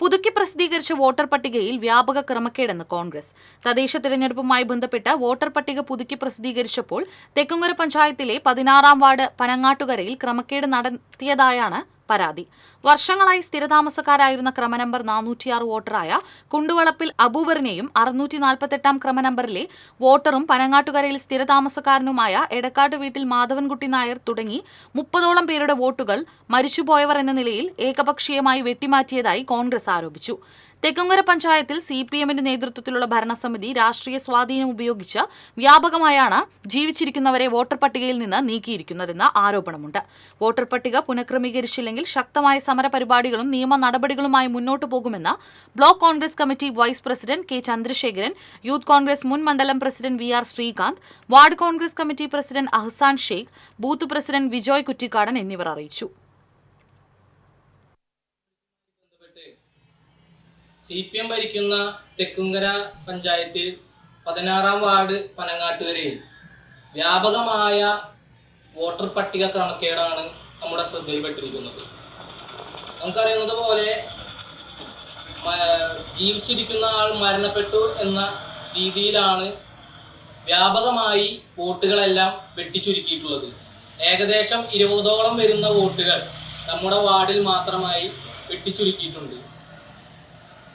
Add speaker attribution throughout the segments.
Speaker 1: പുതുക്കി പ്രസിദ്ധീകരിച്ച വോട്ടർ പട്ടികയിൽ വ്യാപക ക്രമക്കേടെന്ന് കോൺഗ്രസ്. തദ്ദേശ തിരഞ്ഞെടുപ്പുമായി ബന്ധപ്പെട്ട് വോട്ടർ പട്ടിക പുതുക്കി പ്രസിദ്ധീകരിച്ചപ്പോൾ തെക്കുംകര പഞ്ചായത്തിലെ പതിനാറാം വാർഡ് പനങ്ങാട്ടുകരയിൽ ക്രമക്കേട് നടത്തിയതായാണ് പരാതി. വർഷങ്ങളായി സ്ഥിരതാമസക്കാരായിരുന്ന ക്രമനമ്പർ നാനൂറ്റിയാറ് വോട്ടറായ കുണ്ടുവളപ്പിൽ അബൂബറിനെയും അറുന്നൂറ്റി നാൽപ്പത്തെട്ടാം ക്രമനമ്പറിലെ വോട്ടറും പനങ്ങാട്ടുകരയിൽ സ്ഥിരതാമസക്കാരനുമായ എടക്കാട്ട് വീട്ടിൽ മാധവൻകുട്ടി നായർ തുടങ്ങി മുപ്പതോളം പേരുടെ വോട്ടുകൾ മരിച്ചുപോയവർ എന്ന നിലയിൽ ഏകപക്ഷീയമായി വെട്ടിമാറ്റിയതായി കോൺഗ്രസ് ആരോപിച്ചു. തെക്കുങ്ങര പഞ്ചായത്തിൽ സി പി എമ്മിന്റെ നേതൃത്വത്തിലുള്ള ഭരണസമിതി രാഷ്ട്രീയ സ്വാധീനം ഉപയോഗിച്ച് വ്യാപകമായാണ് ജീവിച്ചിരിക്കുന്നവരെ വോട്ടർ പട്ടികയിൽ നിന്ന് നീക്കിയിരിക്കുന്നതെന്ന ആരോപണമുണ്ട്. വോട്ടർ പട്ടിക പുനഃക്രമീകരിച്ചില്ലെങ്കിൽ ശക്തമായ സമരപരിപാടികളും നിയമ നടപടികളുമായി മുന്നോട്ടു പോകുമെന്ന് block Congress committee vice president K Chandrasekharan youth Congress മുൻ മണ്ഡലം president V R Sreekanth ward Congress committee president Ahsan Sheikh booth president Vijoy Kuttikkadan എന്നിവർ അറിയിച്ചു.
Speaker 2: സി പി എം ഭരിക്കുന്ന തെക്കുങ്കര പഞ്ചായത്തിൽ പതിനാറാം വാർഡ് പനങ്ങാട്ടുകരയിൽ വ്യാപകമായ വോട്ടർ പട്ടിക ക്രമക്കേടാണ് നമ്മുടെ ശ്രദ്ധയിൽപ്പെട്ടിരിക്കുന്നത്. നമുക്കറിയുന്നത് പോലെ ജീവിച്ചിരിക്കുന്ന ആൾ മരണപ്പെട്ടു എന്ന രീതിയിലാണ് വ്യാപകമായി വോട്ടുകളെല്ലാം വെട്ടിച്ചുരുക്കിയിട്ടുള്ളത്. ഏകദേശം ഇരുപതോളം വരുന്ന വോട്ടുകൾ നമ്മുടെ വാർഡിൽ മാത്രമായി വെട്ടിച്ചുരുക്കിയിട്ടുണ്ട്.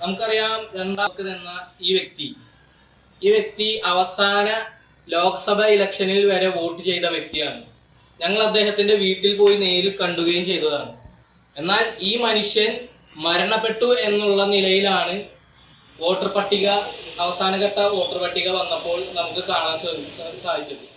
Speaker 2: നമുക്കറിയാം രണ്ടാമത് എന്ന ഈ വ്യക്തി. ഈ വ്യക്തി അവസാന ലോക്സഭ ഇലക്ഷനിൽ വരെ വോട്ട് ചെയ്ത വ്യക്തിയാണ്. ഞങ്ങൾ അദ്ദേഹത്തിന്റെ വീട്ടിൽ പോയി നേരിൽ കണ്ടുകയും ചെയ്തതാണ്. എന്നാൽ ഈ മനുഷ്യൻ മരണപ്പെട്ടു എന്നുള്ള നിലയിലാണ് വോട്ടർ പട്ടിക അവസാനഘട്ട വോട്ടർ പട്ടിക വന്നപ്പോൾ നമുക്ക് കാണാൻ സാധിച്ചത്.